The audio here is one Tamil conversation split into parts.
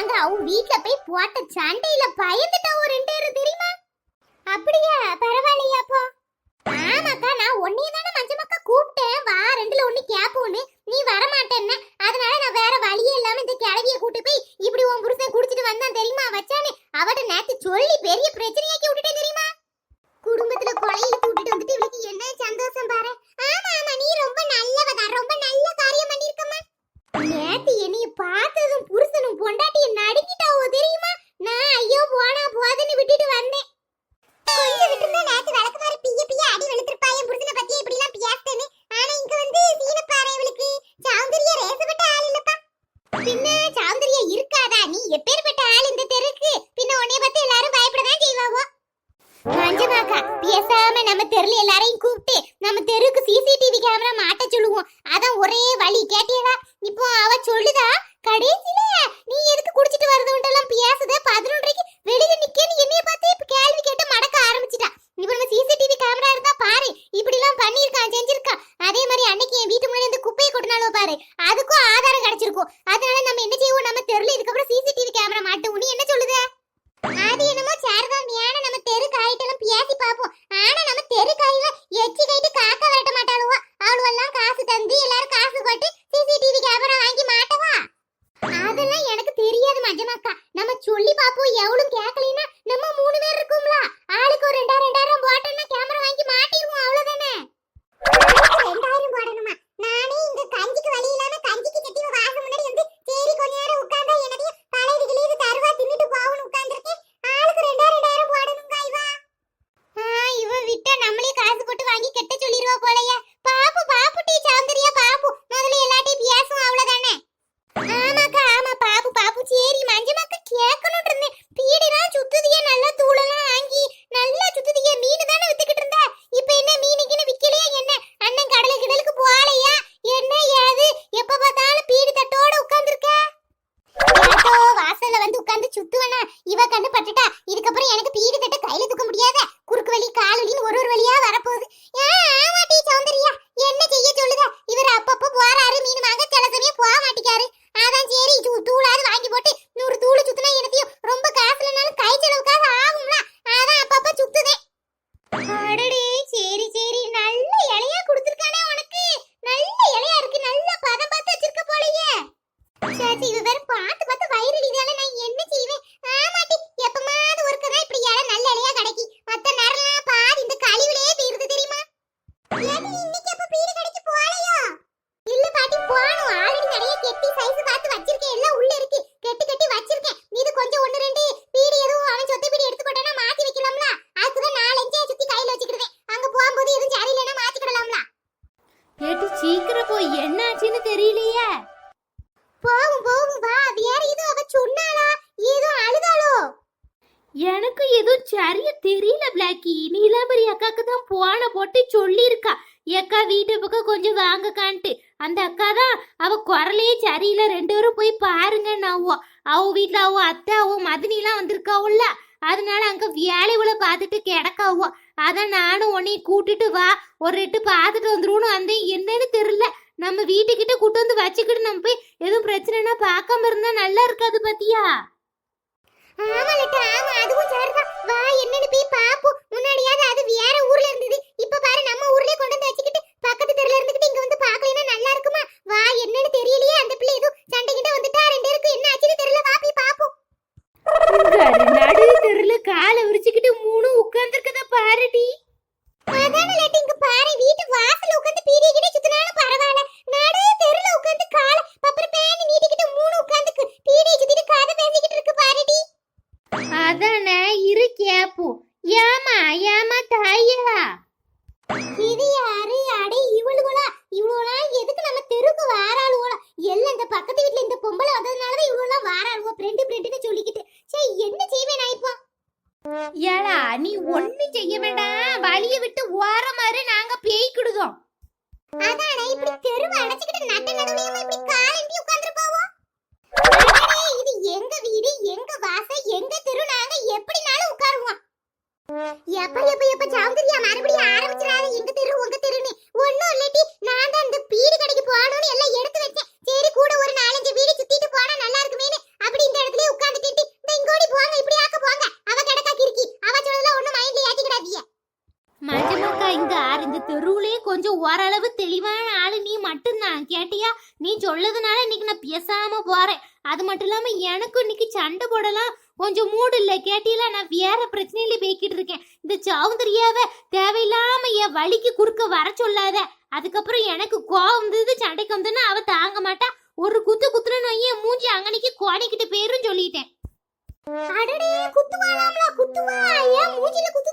நாங்க வீட்ல போய் போட்ட சண்டையில பயந்துட்டோம் ஒரு ரெண்டு பேரும் தெரியுமா? அப்படியா? பரவாயில்லையாப்போ ஆமாக்கா நான் ஒன்னே தானே மஞ்சமக்கா கூப்பிட்டேன். வா ரெண்டுல ஒண்ணு கேப்போன்னு. நீ வர மாட்டேன்னு அதனால நான் வேற வழியே இல்லாம இந்த கிழவிய கூட்டு போய் இப்படி உன் புருஷன் குடிச்சிட்டு வந்தான் தெரியுமா வச்சானே அவட்ட நேத்து சொல்லி பெரிய பிரச்சனையாக்கி விட்டுட்டேன் தெரியுமா? குடும்பத்துல கொலையில கூட்டிட்டு வந்துட்டு இவளுக்கு என்ன சந்தோஷம் பாரு. ஆமா ஆமா நீ ரொம்ப நல்லவதான். ரொம்ப நல்ல சிசிடிவி கேமரா மாட்ட சொல்லுவோம். அதான் ஒரே வழி. கேட்டியடா? இப்போ அவ சொல்லுதா? கடைசியில நீ எதுக்கு குடிச்சிட்டு வரதுண்டெல்லாம் பேசுத? எனக்கு எதுவும் சரியா தெரியல பிளாக்கி. நீலாம்பரி அக்காக்கு தான் போன போட்டு சொல்லியிருக்கா. எக்கா வீட்டு பக்கம் கொஞ்சம் வாங்கக்கான்ட்டு. அந்த அக்கா தான் அவ குரலையே சரியில்ல. ரெண்டு பேரும் போய் பாருங்க நாவோ அவ வீட்டில் அவ அத்தை அவ மதினிலாம் வந்திருக்காவுல்ல. அதனால அங்க வேலைகளை பார்த்துட்டு கிடக்காவோ. அதான் நானும் உன்னையும் கூட்டிட்டு வா. ஒரு ரெட்டு பார்த்துட்டு வந்துருவோன்னு அந்த என்னன்னு தெரியல. நம்ம வீட்டுக்கிட்ட கூட்டு வந்து வச்சுக்கிட்டு நம்ம போய் எதுவும் பிரச்சனைனா பார்க்காம இருந்தா நல்லா இருக்காது பாத்தியா? ஆமா லெட்டர் ஆமா அதுவும் சரிதான். வா என்னன்னு போய் பாப்போம். முன்னாடியாவது அது வேற ஊர்ல இருந்தது. இப்ப பாரு நம்ம ஊர்லயே கொண்டு வந்து வச்சுக்கிட்டு பக்கத்து தெருல இருந்துகிட்டு இங்க வந்து பாக்கலைன்னா நல்லா இருக்குமா? வா என்னன்னு தெரியலையே அந்த பிள்ளை ஏதோ சண்டை கிட்ட வந்துட்டா ரெண்டு பேருக்கு என்ன ஆச்சுன்னு தெரியல. வா போய் பாப்போம். நடு தெருல காலை விரிச்சுக்கிட்டு மூணு உட்கார்ந்துருக்கத பாருடி. அதான லெட்டர் இங்க பாரு வீட்டு வாசல்ல உட்கார்ந்து ஓர மாதிரி நாங்க பேய்க்கிடுதோம். அதானே இப்படி தெருவை அடைச்சுக்கிட்டு நட்ட நடுவுலயும் இப்படி காலண்டி உட்கார்ந்து போவோம்? இது எங்க வீடு எங்க வாசல் எங்க தெரு நாங்க எப்படினாலும் உட்காருவோம். எப்ப எப்ப எப்ப சௌந்தரியா மறுபடியும் ஆரம்பிச்சிடாத எங்க தெரு உங்க தெருன்னு. ஒண்ணும் இல்லாட்டி நான் தான் இந்த பீடி கடைக்கு போகணும்னு எல்லாம் எடுத்து வச்சேன். சரி கூட ஒரு நாலஞ்சு வீடு சுத்திட்டு போனா நல்லா இருக்குமேனு அப்படி இந்த இடத்துல உட்காந்துட்டு இந்த இங்கோடி போங்க இப்படி ஆக்க போங்க. அவ கிடக்கா கிறுக்கி. அவ சொல்லல ஒண்ணும் கொஞ்சம் ஓரளவு தெளிவான ஆளு நீ மட்டும்தான். கேட்டியா? நீ சொல்லதுனால இன்னைக்கு நான் பேசாம போறேன். அது மட்டும் இல்லாம எனக்கும் இன்னைக்கு சண்டை போடலாம். கொஞ்சம் மூடு இல்லை. கேட்டியில நான் வேற பிரச்சனையில போய்கிட்டு இருக்கேன். இந்த சௌந்தரியாவ தேவையில்லாம என் வழிக்கு குறுக்க வர சொல்லாத. அதுக்கப்புறம் எனக்கு கோவம் வந்தது சண்டைக்கு வந்ததுன்னா அவ தாங்க மாட்டா. ஒரு குத்து குத்துன என் மூஞ்சி அங்கனைக்கு கோணிக்கிட்டு பேரும் சொல்லிட்டேன். அடடே குத்துவாளாம்ல குத்துவா? ஏன் மூஞ்சில குத்து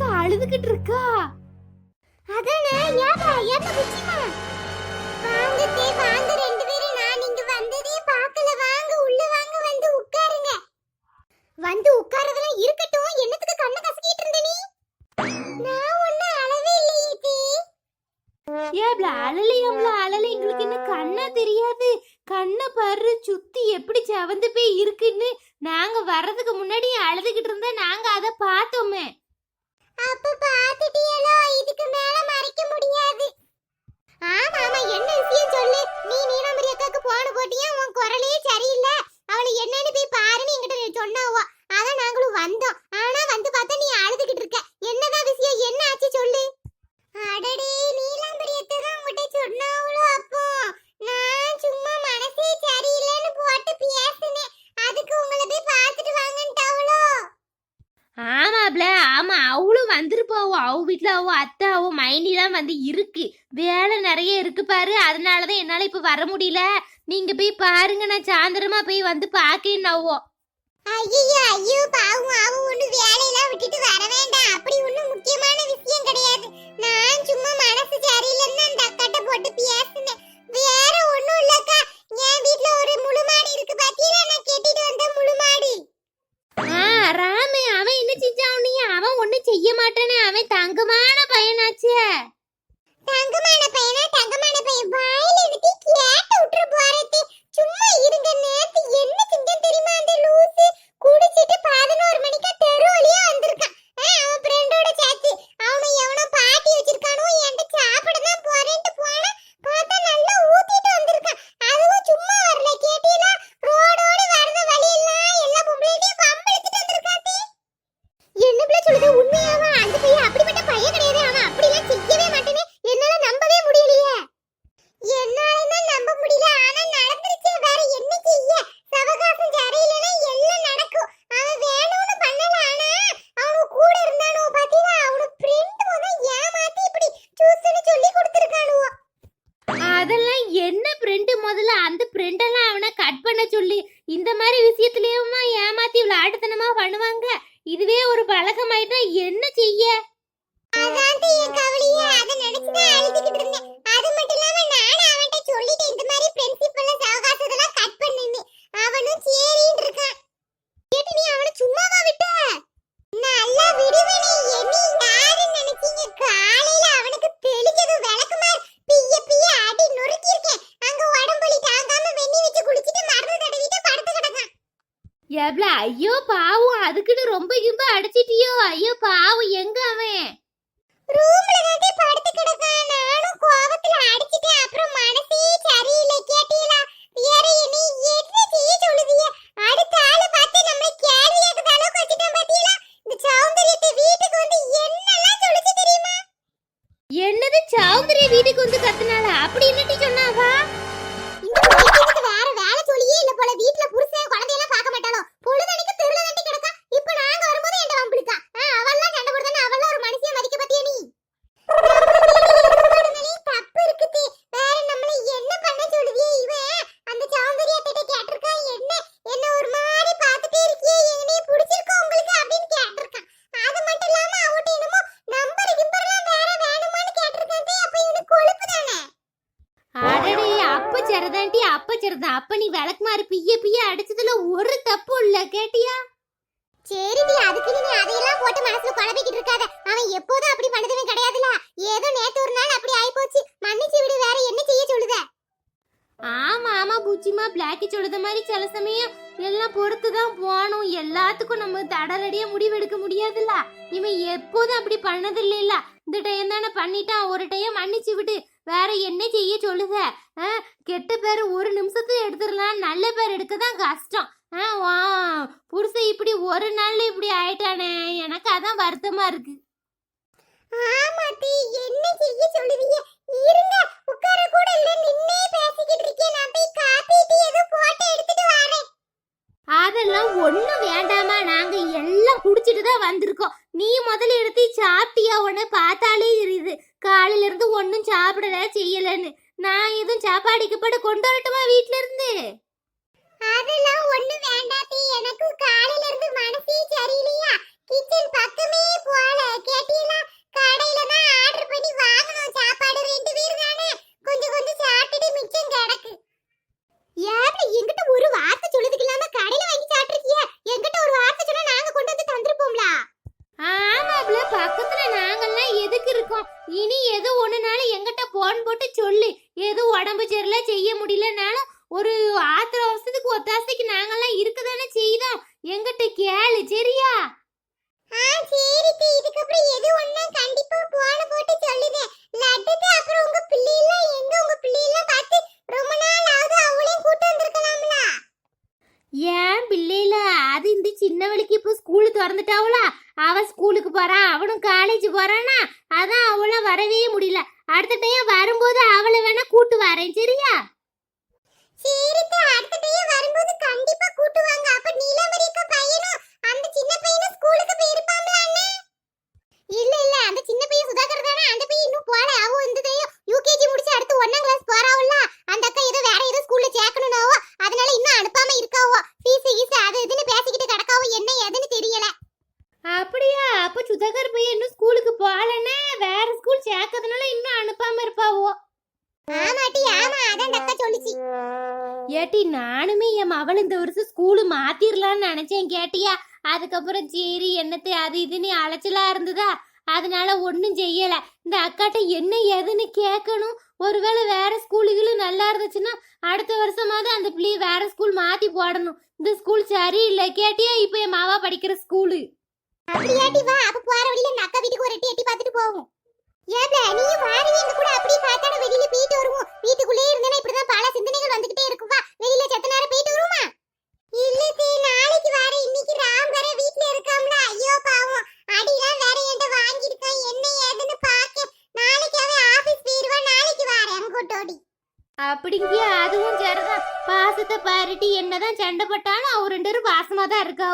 எதுக்கு அழுதுகிட்டு இருக்கா? அதானே ஏப்பா ஏத்த குச்சிமா? வாங்க தே வாங்க ரெண்டு பேரும். நான் இங்க வந்ததே பார்க்கல. வாங்க உள்ள வாங்க வந்து உட்காருங்க. வந்து உட்காரதெல்லாம் இருக்கட்டும். என்னத்துக்கு கண்ணை கசக்கிட்டு இருந்த நீ? நான் ஒண்ணு அழவே இல்லையே தே. ஏப்ல அழலை அவ்வளோ அழலை. எங்களுக்கு என்ன கண்ணா தெரியாது. கண்ணை பாரு சுத்தி எப்படி செவந்து போய் இருக்குன்னு. நாங்க வர்றதுக்கு முன்னாடி அழுதுகிட்டு இருந்தா நாங்க அதை பார்த்தோமே. அப்ப பாத்துட்டியலோ இதுக்கு மேல மறைக்க முடியாது. ஆமா ஆமா என்ன சொல்லு? நீ நீலாம்பரி அக்காக்கு போட்டியா? உன் குரலே சரியில்லை. அவளை என்னன்னு பாருன்னு என்கிட்ட சொன்னாவோ. அதான் நாங்களும் வந்தோம். ஆனா வந்து பார்த்தா நீ அழுதுகிட்டு இருக்க. வந்து இருக்கு. வேலை நிறைய இருக்கு பாரு. அதனால தான் என்னால் இப்போ வர முடியல. நீங்கள் போய் பாருங்க. நான் சாயந்தரமா போய் வந்து பார்க்கேன்னாவோ. ஐயோ ஐயோ பாவம் ஆவும் ஐயோ பாவம். அதுக்குன்னு ரொம்ப கிம்ப அடிச்சிட்டியோ ஐயோ அவன் எப்போதும் அப்படி பண்ணதுமே கிடையாதுல ஏதோ நேத்து ஒரு நாள் அப்படி ஆயி போச்சு மன்னிச்சு விடு வேற என்ன செய்ய சொல்லுத? ஆமா ஆமா பூச்சிமா பிளாக்கி சொல்லுத மாதிரி சில சமயம் எல்லாம் பொறுத்து தான் போகணும். எல்லாத்துக்கும் நம்ம தடலடியா முடிவெடுக்க முடியாதுல்ல. இவன் எப்போதும் அப்படி பண்ணது இல்லைல்ல இந்த டைம் தானே பண்ணிட்டான். ஒரு டைம் மன்னிச்சு விட்டு வேற என்ன செய்ய சொல்லுத? ஆ, கெட்ட பேர் ஒரு நிமிஷத்துல எடுத்துடலாம். நல்ல பேர் எடுக்க தான் கஷ்டம். ஆ, வா. புருஷன் இப்படி ஒரு நாள்ல இப்படி ஆயிட்டானே. எனக்கு அதான் வருத்தமா இருக்கு. ஆமாட்டி என்ன செய்ய சொல்லுவீங்க? இருங்க உட்கார கூட இல்ல நின்னே பேசிக்கிட்டு இருக்கேன். நான் போய் காப்பி டீ ஏதோ போட்டு எடுத்துட்டு வரேன். அதெல்லாம் ஒண்ணும் வேண்டாமா நாங்க எல்லாம் குடிச்சிட்டு தான் வந்திருக்கோம். நீ முதல்ல எடுத்து சாப்பிட்டியா? உன்னை பார்த்தாலே தெரியுது காலையில இருந்து ஒன்னும் சாப்பிடல செய்யலன்னு. நான் எதுவும் சாப்பாடு கிப்பாடு கொண்டு வரட்டுமா வீட்ல இருந்து? அதெல்லாம் ஒண்ணு வேண்டாத்தி எனக்கு காலையில இருந்து மனசே சரியில்லையா கிச்சன் பக்கமே போல கேட்டீங்களா கடையில தான் ஆர்டர் பண்ணி வாங்கணும் சாப்பாடு ரெண்டு பேர் தானே கொஞ்சம் கொஞ்சம் சாப்பிட்டுட்டு மிச்சம் கிடக்கு ஏப்ல என்கிட்ட ஒரு வார்த்தை சொல்லுதுக்கு இல்லாம கடையில வாங்கி சாப்பிட்டுருக்கிய என்கிட்ட ஒரு வார்த்தை சொன்னா நாங்க கொண்டு வந்து தந்துருப்போம்ல ஆமாப்ல பக்கத்துல நாங்கெல்லாம் எதுக்கு இருக்கோம் இனி எது ஒண்ணுனாலும் எங்கிட்ட போன் போட்டு சொல்லு எது உடம்பு சரியில்ல செய்ய முடியலனாலும் ஒரு ஆத்திர அவசரத்துக்கு ஒத்தாசைக்கு நாங்கெல்லாம் இருக்கதானே செய்தோம் எங்கிட்ட கேளு சரியா? ஆ சரி டி இதுக்கப்புறம் எது ஒண்ணா கண்டிப்பா போன போட்டு சொல்லுதே. லட்டுக்கு அப்புறம் உங்க பிள்ளைலாம் எங்க உங்க பிள்ளைலாம் பார்த்து ரொம்ப நாள் ஆகுது அவளையும் கூட்டு வந்திருக்கலாம்ல? ஏன் பிள்ளைல அது இந்த சின்னவளுக்கு இப்போ ஸ்கூலு திறந்துட்டாவளா? அவ ஸ்கூலுக்கு போறா அவனும் காலேஜ் போறானா அதான் அவள வரவே முடியல. அடுத்த டைம் வரும்போது அவளை வேணா கூட்டு வரேன் சரியா சரிக்கா அடுத்த டைம் வரும்போது கண்டிப்பா கூட்டு வாங்க அப்ப நீலாமரிக்க பையனும் அந்த சின்ன பையனும் ஸ்கூலுக்கு போயிருப்பாம்ல அண்ணே இல்ல இல்ல அந்த சின்ன பையன் சுதாகர் தானே அந்த பையன் இன்னும் போல அவ இந்த டைம் யூகேஜி முடிச்சு அடுத்து ஒண்ணாம் கிளாஸ் போறாவுல்ல அந்த அக்கா ஏதோ வேற ஏதோ ஸ்கூல்ல சேர்க்கணும்னாவோ அதனால இன்னும் அனுப்பாம இருக்காவோ ஃபீஸ் கீஸ் அது இதுன்னு பேசிக்கிட்டு கிடக்காவோ என்ன ஏதுன்னு தெரியல அப்படியா அப்ப சுதாகர் பையன் இன்னும் ஸ்கூலுக்கு போகலன்னா வேற ஸ்கூல் சேர்க்கறதுனால இன்னும் அனுப்பாம இருப்பாவோ ஆமாட்டி ஆமா அதான் அந்த அக்கா சொல்லுச்சு. ஏட்டி நானுமே என் மவள் இந்த வருஷம் ஸ்கூலு மாத்திரலாம்னு நினைச்சேன் கேட்டியா. அதுக்கப்புறம் சரி என்னத்தை அது இதுன்னு அலைச்சலா இருந்ததா? அதனால ஒன்றும் செய்யல. இந்த அக்காட்ட என்ன ஏதுன்னு கேட்கணும். ஒருவேளை வேற ஸ்கூலுகளும் நல்லா இருந்துச்சுன்னா அடுத்த வருஷமாவது அந்த பிள்ளைய வேற ஸ்கூல் மாத்தி போடணும். இந்த ஸ்கூல் சரியில்லை. கேட்டியா இப்போ என் மாவா படிக்கிற ஸ்கூலு அப்படியாட்டி வா அப்ப போற வழியில இந்த அக்கா வீட்டுக்கு ஒரு எட்டி எட்டி பார்த்துட்டு போவோம். ஏப்ல நீ வாரி எங்க கூட அப்படியே காத்தாட வெளியில போயிட்டு வருவோம் வீட்டுக்குள்ளே இருந்தேனா இப்படிதான் பல சிந்தனைகள் வந்துகிட்டே இருக்கும் வா வெளியில செத்த நேரம் போயிட்டு வருவோமா இல்ல தே நாளைக்கு வார இன்னைக்கு ராம் வேற வீட்ல இருக்காம்ல ஐயோ பாவம் அடிலாம் வேற என்கிட்ட வாங்கியிருக்கான் என்ன ஏதுன்னு பாக்க நாளைக்கு அவன் ஆபீஸ் போயிருவா நாளைக்கு வாரேன் அங்கோட்டோடி அப்படிங்கிய அதுவும் சரிதான் பாசத்தை என்னதான் சண்டை பட்டாலும் அவர் ரெண்டு பேரும் பாசமா தான் இருக்காவா